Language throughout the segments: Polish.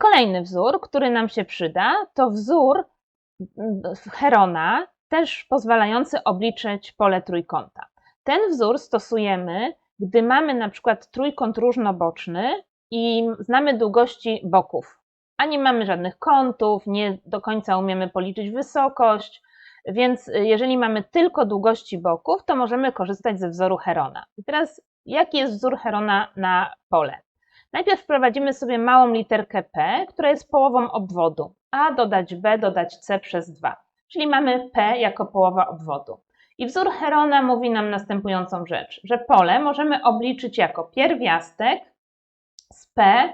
kolejny wzór, który nam się przyda, to wzór mm, Herona, też pozwalający obliczyć pole trójkąta. Ten wzór stosujemy, gdy mamy na przykład trójkąt różnoboczny i znamy długości boków, a nie mamy żadnych kątów, nie do końca umiemy policzyć wysokość, więc jeżeli mamy tylko długości boków, to możemy korzystać ze wzoru Herona. I teraz jaki jest wzór Herona na pole? Najpierw wprowadzimy sobie małą literkę P, która jest połową obwodu. A dodać B dodać C przez 2. Czyli mamy P jako połowa obwodu. I wzór Herona mówi nam następującą rzecz, że pole możemy obliczyć jako pierwiastek z P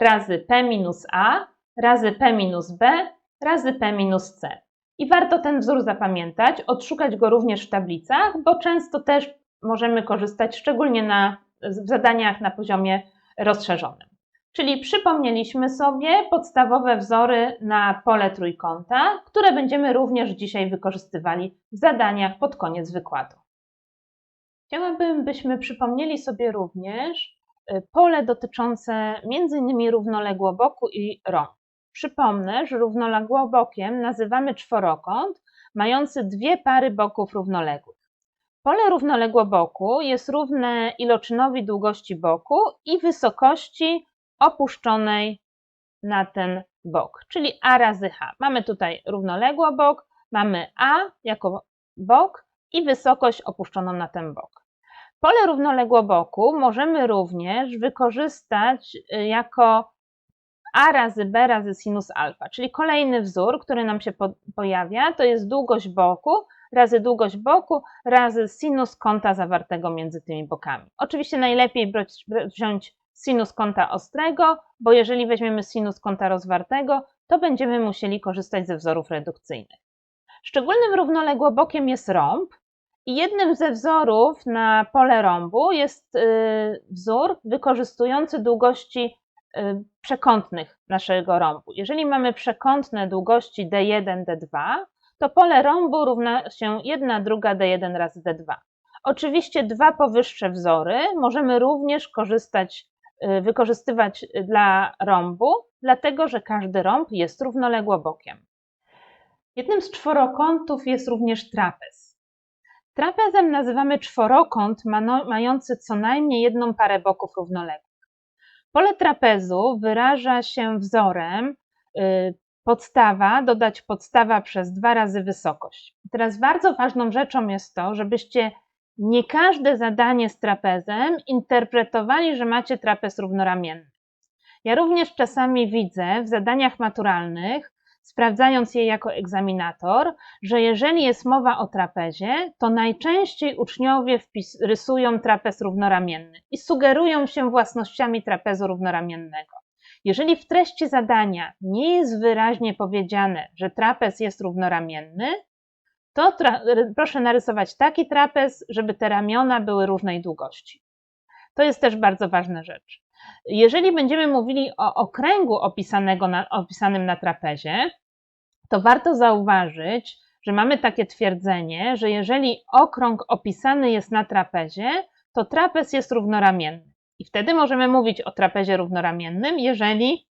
razy P minus A razy P minus B razy P minus C. I warto ten wzór zapamiętać, odszukać go również w tablicach, bo często też możemy korzystać, szczególnie na, w zadaniach na poziomie rozszerzonym. Czyli przypomnieliśmy sobie podstawowe wzory na pole trójkąta, które będziemy również dzisiaj wykorzystywali w zadaniach pod koniec wykładu. Chciałabym, byśmy przypomnieli sobie również y, pole dotyczące m.in. równoległoboku i rąk. Przypomnę, że równoległobokiem nazywamy czworokąt mający dwie pary boków równoległych. Pole równoległoboku jest równe iloczynowi długości boku i wysokości opuszczonej na ten bok, czyli a razy h. Mamy tutaj równoległobok, mamy a jako bok i wysokość opuszczoną na ten bok. Pole równoległoboku możemy również wykorzystać y, jako a razy b razy sinus alfa, czyli kolejny wzór, który nam się po pojawia, to jest długość boku razy długość boku razy sinus kąta zawartego między tymi bokami. Oczywiście najlepiej wziąć sinus kąta ostrego, bo jeżeli weźmiemy sinus kąta rozwartego, to będziemy musieli korzystać ze wzorów redukcyjnych. Szczególnym równoległobokiem jest rąb i jednym ze wzorów na pole rąbu jest y, wzór wykorzystujący długości y, przekątnych naszego rąbu. Jeżeli mamy przekątne długości d1, d2, to pole rąbu równa się 1 druga d1 razy d2. Oczywiście dwa powyższe wzory możemy również korzystać, y, wykorzystywać dla rąbu, dlatego że każdy rąb jest równoległobokiem. Jednym z czworokątów jest również trapez. Trapezem nazywamy czworokąt mający co najmniej jedną parę boków równoległych. Pole trapezu wyraża się wzorem y, podstawa, dodać podstawa przez dwa razy wysokość. Teraz bardzo ważną rzeczą jest to, żebyście nie każde zadanie z trapezem interpretowali, że macie trapez równoramienny. Ja również czasami widzę w zadaniach maturalnych, sprawdzając je jako egzaminator, że jeżeli jest mowa o trapezie, to najczęściej uczniowie rysują trapez równoramienny i sugerują się własnościami trapezu równoramiennego. Jeżeli w treści zadania nie jest wyraźnie powiedziane, że trapez jest równoramienny, to proszę narysować taki trapez, żeby te ramiona były różnej długości. To jest też bardzo ważna rzecz. Jeżeli będziemy mówili o okręgu opisanego na, opisanym na trapezie, to warto zauważyć, że mamy takie twierdzenie, że jeżeli okrąg opisany jest na trapezie, to trapez jest równoramienny. I wtedy możemy mówić o trapezie równoramiennym, jeżeli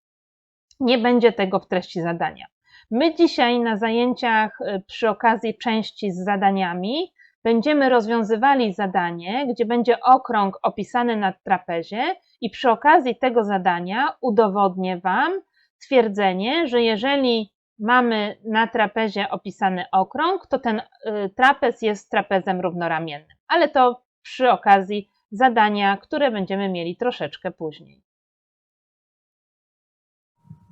nie będzie tego w treści zadania. My dzisiaj na zajęciach y, przy okazji części z zadaniami będziemy rozwiązywali zadanie, gdzie będzie okrąg opisany na trapezie i przy okazji tego zadania udowodnię Wam twierdzenie, że jeżeli mamy na trapezie opisany okrąg, to ten y, trapez jest trapezem równoramiennym. Ale to przy okazji zadania, które będziemy mieli troszeczkę później.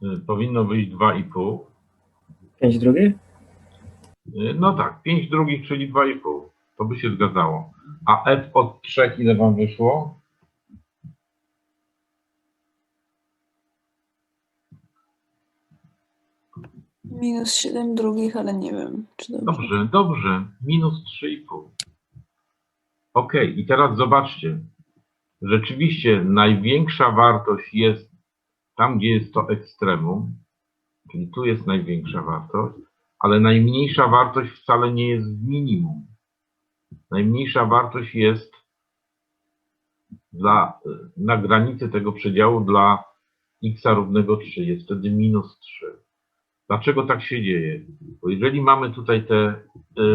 Y, powinno wyjść 2,5. 5 drugich? No tak, 5 drugich, czyli 2,5. To by się zgadzało. A f od 3 ile wam wyszło? Minus 7 drugich, ale nie wiem, czy dobrze. Dobrze, dobrze. Minus 3,5. Ok, i teraz zobaczcie. Rzeczywiście największa wartość jest tam, gdzie jest to ekstremum, czyli tu jest największa wartość, ale najmniejsza wartość wcale nie jest w minimum. Najmniejsza wartość jest dla, na granicy tego przedziału dla x równego 3, jest wtedy minus 3. Dlaczego tak się dzieje? Bo jeżeli mamy tutaj te y,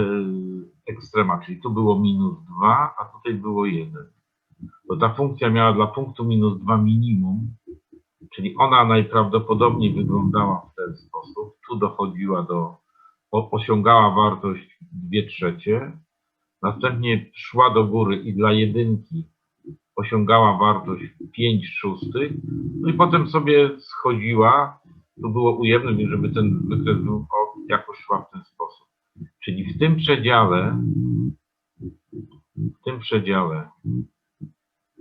ekstrema, czyli tu było minus 2, a tutaj było 1, to ta funkcja miała dla punktu minus 2 minimum, czyli ona najprawdopodobniej wyglądała w ten sposób. Tu dochodziła do, osiągała wartość 2 trzecie, następnie szła do góry i dla jedynki osiągała wartość 5 szóstych, no i potem sobie schodziła, tu było ujemne, żeby ten wykres był jakoś szła w ten sposób. Czyli w tym przedziale, w tym przedziale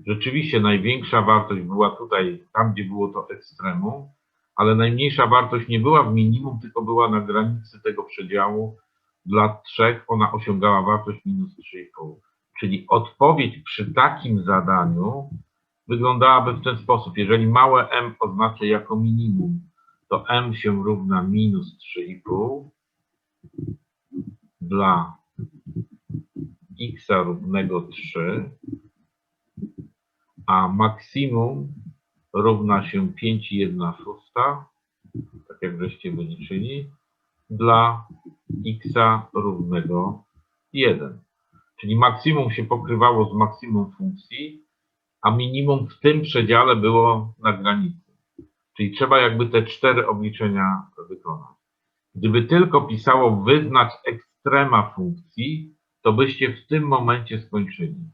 rzeczywiście największa wartość była tutaj, tam gdzie było to ekstremum, ale najmniejsza wartość nie była w minimum, tylko była na granicy tego przedziału. Dla trzech ona osiągała wartość minus 3,5. Czyli odpowiedź przy takim zadaniu wyglądałaby w ten sposób. Jeżeli małe m oznaczę jako minimum, to m się równa minus 3,5 dla x równego 3, a maksimum równa się 5,1 szósta, tak jak żeście wyliczyli, dla x równego 1. Czyli maksimum się pokrywało z maksimum funkcji, a minimum w tym przedziale było na granicy. Czyli trzeba jakby te cztery obliczenia wykonać. Gdyby tylko pisało wyznacz ekstrema funkcji, to byście w tym momencie skończyli.